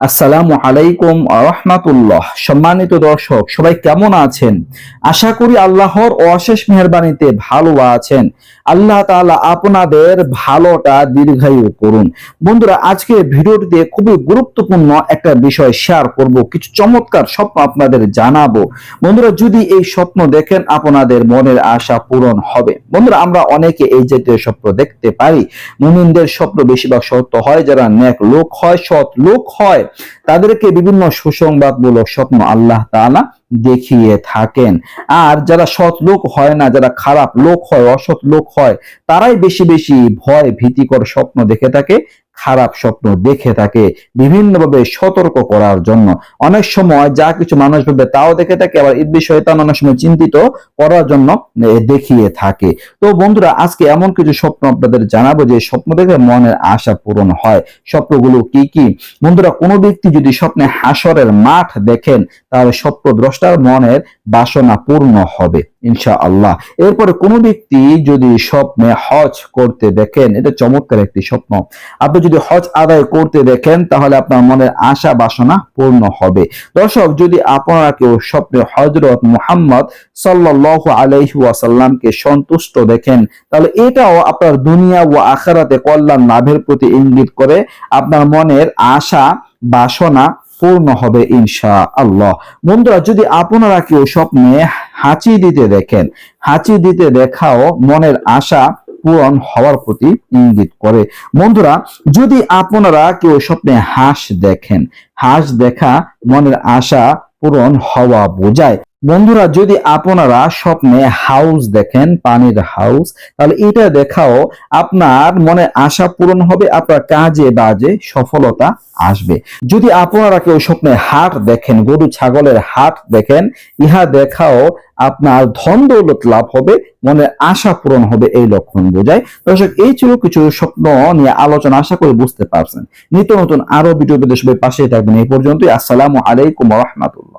আসসালামু আলাইকুম রহমাতুল্লাহ। সম্মানিত দর্শক, সবাই কেমন আছেন? আশা করি আল্লাহর অশেষ মেহরবানিতে ভালো আছেন। আল্লাহ তাআলা আপনাদের ভালোটা দীর্ঘায়ু করুন। বন্ধুরা, আজকে ভিডিওটিতে খুবই গুরুত্বপূর্ণ একটা বিষয় শেয়ার করব, কিছু চমৎকার স্বপ্ন আপনাদের জানাব। বন্ধুরা, যদি এই স্বপ্ন দেখেন, আপনাদের মনের আশা পূরণ হবে। বন্ধুরা, আমরা অনেকে এই জাতীয় স্বপ্ন দেখতে পারি। মুমিনদের স্বপ্ন বেশিরভাগ সত্য হয়, যারা নেক লোক হয়, সৎ লোক হয়। তাদেরকে বিভিন্ন সুসংবাদমূলক স্বপ্ন আল্লাহ তালা দেখিয়ে থাকেন। আর যারা সৎ লোক হয় না, যারা খারাপ লোক হয়, অসৎ লোক হয়, তারাই বেশি বেশি ভয় ভীতিকর স্বপ্ন দেখে থাকে। খারাপ স্বপ্ন দেখে থাকে বিভিন্নভাবে সতর্ক করার জন্য। অনেক সময় যা কিছু মানুষ ভাবে তাও দেখে থাকে, আবার ইবলিশ শয়তান অনেক সময় চিন্তিত করার জন্য দেখিয়ে থাকে। তো বন্ধুরা, আজকে এমন কিছু স্বপ্ন আপনাদের জানাব যে স্বপ্ন দেখে মনের আশা পূরণ হয়। স্বপ্নগুলো কি কি? বন্ধুরা, কোনো ব্যক্তি যদি স্বপ্নে হাসরের মাঠ দেখেন তাহলে স্বপ্ন দ্রষ্টার মনের বাসনা পূর্ণ হবে। ইনশা আল্লাহ এরপরে কোনো ব্যক্তি যদি স্বপ্নে হজ করতে দেখেন, এটা চমৎকার একটি স্বপ্ন। আপনি যদি হজ আদায় করতে দেখেন, তাহলে আপনার মনের আশা বাসনা পূর্ণ হবে। দর্শক, যদি আপনারা কেউ স্বপ্নে হজরত মুহাম্মদ সাল্লাল্লাহু আলাইহি ওয়াসাল্লামকে সন্তুষ্ট দেখেন, তাহলে এটাও আপনার দুনিয়া ও আখারাতে কল্যাণ লাভের প্রতি ইঙ্গিত করে আপনার মনের আশা বাসনা পূর্ণ হবে ইনশা আল্লাহ বন্ধুরা, যদি আপনারা কেউ স্বপ্নে হাঁচি দিতে দেখেন, হাঁচি দিতে দেখাও মনের আশা পূরণ হওয়ার প্রতি ইঙ্গিত করে। বন্ধুরা, যদি আপনারা কেউ স্বপ্নে হাঁস দেখেন, হাঁস দেখা মনের আশা পূরণ হওয়া বোঝায়। বন্ধুরা, যদি আপনারা স্বপ্নে হাউস দেখেন, পানির হাউস তাহলে এটা দেখাও আপনার মনে আশা পূরণ হবে, আপনার কাজে বাজে সফলতা আসবে। যদি আপনারা কেউ স্বপ্নে হাট দেখেন, গরু, ছাগলের হাট দেখেন, ইহা দেখাও আপনার ধন দৌলত লাভ হবে, মনে আশা পূরণ হবে এই লক্ষণ বোঝায়। দর্শক, এই ছিল কিছু স্বপ্ন নিয়ে আলোচনা, আশা করে বুঝতে পারছেন। নিত্য নতুন আরও ভিডিও বিদেশ পাশে থাকবেন। এই পর্যন্তই, আসসালামু আলাইকুম রহমতুল্লাহ।